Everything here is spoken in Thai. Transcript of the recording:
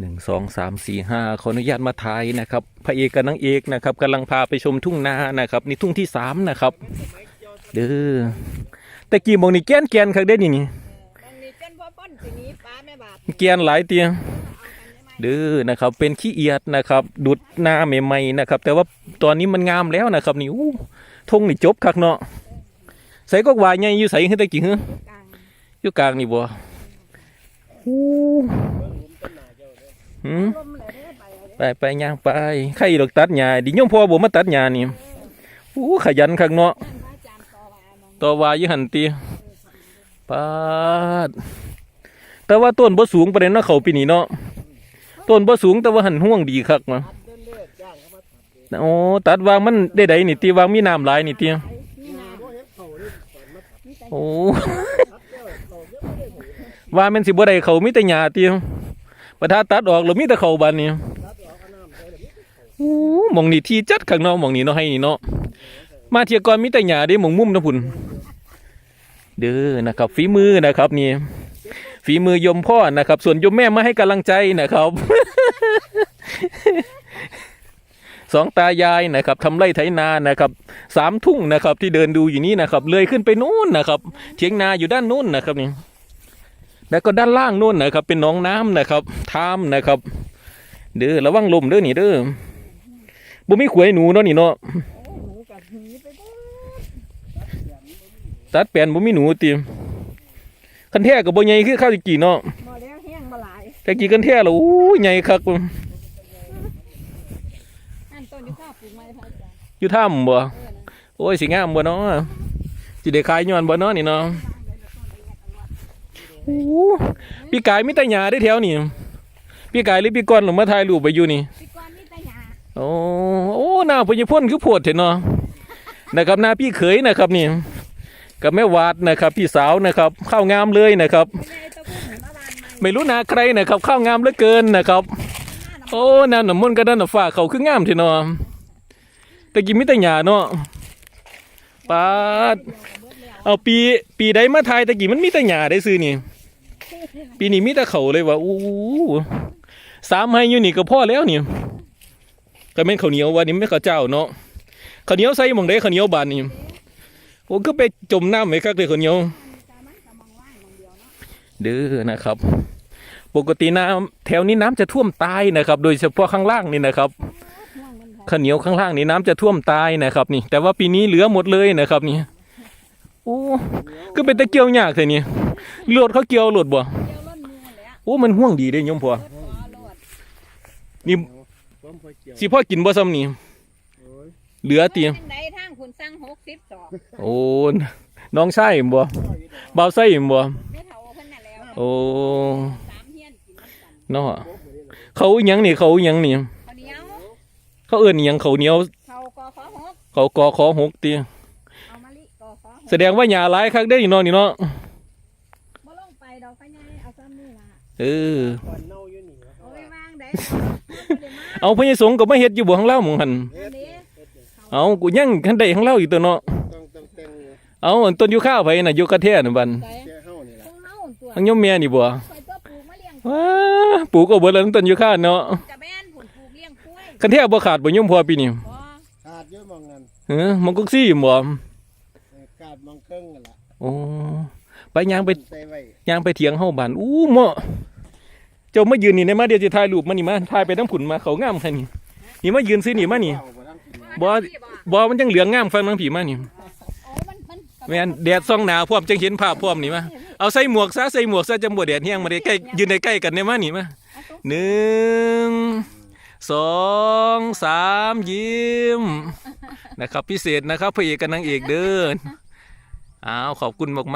หนึ่งสองสามสี่ห้าขออนุญาตมาถ่ายนะครับพระเอกกับนางเอกนะครับกำลังพาไปชมทุ่งนานะครับนี่ทุ่งที่สามนะครับเด้อแต่กี่โมงนี่แกนแกนคักเด้นี่นี่บางนี้จนพ่อป้อนสีนี้ป้าแม่บาปแกนหลายเตียงเด้อนะครับเป็นขี้เอียดนะครับ ดุดหน้าใหม่ๆนะครับ แต่ว่าตอนนี้มันงามแล้วนะครับนี่อู้ทงนี่จบคักเนาะใส่ก็วายใหญ่อยู่ใส่ขึ้นตะกี้เหรอกลางอยู่กลางนี่บ่อู้ หืมไปไปไปย่างไปใครดอกตัดหญ้าดิยมพ่อบ่มาตัดหญ้านี่อู้ขยันคักเนาะต่อวามองต่อว่ายู่หันติปาดแต่ว่าต้นบ่สูงประเด็นเนาะเขาปีนี้เนาะต้นบ่สูงแต่ว่าหันห่วงดีคักมาโอ้ตัดวางมันได้ใดนี่ติวางมีน้ำหลายนี่ตีโอ้ว่ามันสิบ่ได้เขามีแต่หญ้าติ ประทาตัดออกแล้วมีแต่เขาบานนี่โอ้หมองนี่ที่จัดข้างนอกหมองนี่เนาะให้นี่เนาะมาเทียก่อนมีแต่หญ้าด้หมองมุมนะพุ่นเด้อนะครับ ฝีมือนะครับนี่ฝีมือยมพ่อนะครับ ส่วนยมแม่มาให้กำลังใจนะครับสองตายายนะครับทำไร่ไถนานะครับสามทุ่งนะครับ ที่เดินดูอยู่นี้นะครับ เลยขึ้นไปนู้นนะครับเถียงนาอยู่ด้านนู้นนะครับนี่ แล้วก็ด้านล่างนู้นนะครับ เป็นหนองน้ำนะครับท่ามนะครับ เด้อระวังลมเด้อนี่เด้อบ่มีขวยหนูเนาะนี่เนาะตัดแปลนบ่มีหนูติคันแท้ก็บ่ใหญ่คือข้าวสิกี่เนาะแต่กี่คันแท้แล้วอู้ยใหญ่คักอันต้นอยู่ข้าวปลูกไม้พระอาจารย์อยู่ถ้ำบ่โอ้ยสิงามบ่เนาะสิได้ขายย้อนบ่เนาะนี่เนาะ พี่กายมีแต่หญ้าได้แถวนี่พี่กายหรือพี่ก้อนหรือมาถ่ายรูปไปอยู่นี่พี่กวนนี่ตาหยาโอ้โอ้หน้าพญพ่นคือโพดเถอะเนาะนะครับหน้าพี่เขยนะครับนี่กับแม่วาดนะครับ พี่สาวนะครับ ข้าวงามเลยนะครับ ไม่ได้ตะพุ่งเห็นมาบานใหม่ไม่รู้หนาใครนะครับ ข้าวงามเหลือเกินนะครับ โอ้น้ำน้ำมันต์ก็ด้านน้ำฟ้าเขาคืองามเถอะเนาะแต่กินมิแต่หญ้าเนาะปาดเอาปีปีใดมาทายตะกี้มันมีแต่หญ้าได้ซื้อนี่ ปีนี้มีแต่เขาเลยว่ะอู้สามให้อยู่นี่ก็พ่อแล้วนี่ก็เป็นข้าวเหนียววันนี้ไม่ข้าวเจ้าเนาะข้าวเหนียวใส่หมองได้ข้าวเหนียวบานนี่โอ้ก็ไปจมน้ำไว้คักเลยข้าวเหนียวตานกำลังว่างมองเดียวเนาะเด้อนะครับ ปกติน้ำแถวนี้น้ำจะท่วมตายนะครับ โดยเฉพาะข้างล่างนี่นะครับข้าวเหนียวข้างล่างนี่น้ำจะท่วมตายนะครับนี่ แต่ว่าปีนี้เหลือหมดเลยนะครับนี่โอ้ก็เป็นตะเกียวยากเลยนี่เลือดเขาเกียวหลุดบ่ โอ้มันห่วงดีเด้ยมพ่อรถขอรถนี่สิพ่อกินบ่ซ้ำนี่เหลือเตียงจังใดทางคุณสั่งหกสิบสองโอ้น้องใช่บ่บ่าวใช่บ่ไม่เท่าเพิ่นน่ะแล้วโอ้สามเฮียนกินน้ำกันเนาะเขาอิหยังนี่เขาอิหยังนี่ข้าวเหนียวเขาเอิ้นอิหยังเขาวเหนียวเขากอขอหกเขากอขอหกเตียเอามะลิกอขอหกแสดงว่าหญ้าหลายคักได้อนี่เนาะนี่เนาะบ่ลง ไปดอกพะไงเอาซ้ำนี่ล่ะเออเอาไปวางได้เอาพญสงฆ์ก็มาเฮ็ดอยู่บ่ข้างเล่าหมองหันอันนี้เอากูยังคันใดข้างเล่าอยู่ตัวเนาะต้องต้องแต่งอยู่เอาอันต้นอยู่ข้าวไผน่ะอยู่กระแท่น่ะบัดใส่แค่เฮานี่ขล่ะองเฮาตัวทั้งยมแม่นี่บ่คอยตัวปลูกมาเลี้ยงว้าปลูกเอาเบิดแล้วต้นอยู่ข้าวเนาะจะแม่นผลปลูกเลี้ยงกล้วยคันแท้บ่ขาดบ่ยมพอปีนี้บ่ขาดเยอะมองกันเออมันก็ซี่บ่เออกาดมองเครื่องกันล่ะโอ้ ไปย่างไปใส่ไว้ย่างไปเถียงเฮาบ้านอู้เหมาะเจ้ามายืนนี่ในมาเดี๋ยวสิถ่ายรูปมานี่มาถ่ายไปทั้งผุนมาเขางามแค่นี้นี่มายืนซินี่มานี่เอาบ่ทั้งกินบ่บ่มันจังเหลืองงามฟังทั้งผีมานี่โอ้มันมันแม่นแดดส่องหน้าพร้อมจังเห็นภาพพร้อมนี่มาเอาใส่หมวกซะใส่หมวกซะจังบ่แดดเฮียงมาได้ใกล้ยืนใกล้ๆกันได้มานี่มาหนึ่งสองสามยิ้มนะครับพิเศษนะครับพระเอกกับนางเอกเดินอ้าวขอบคุณมากๆ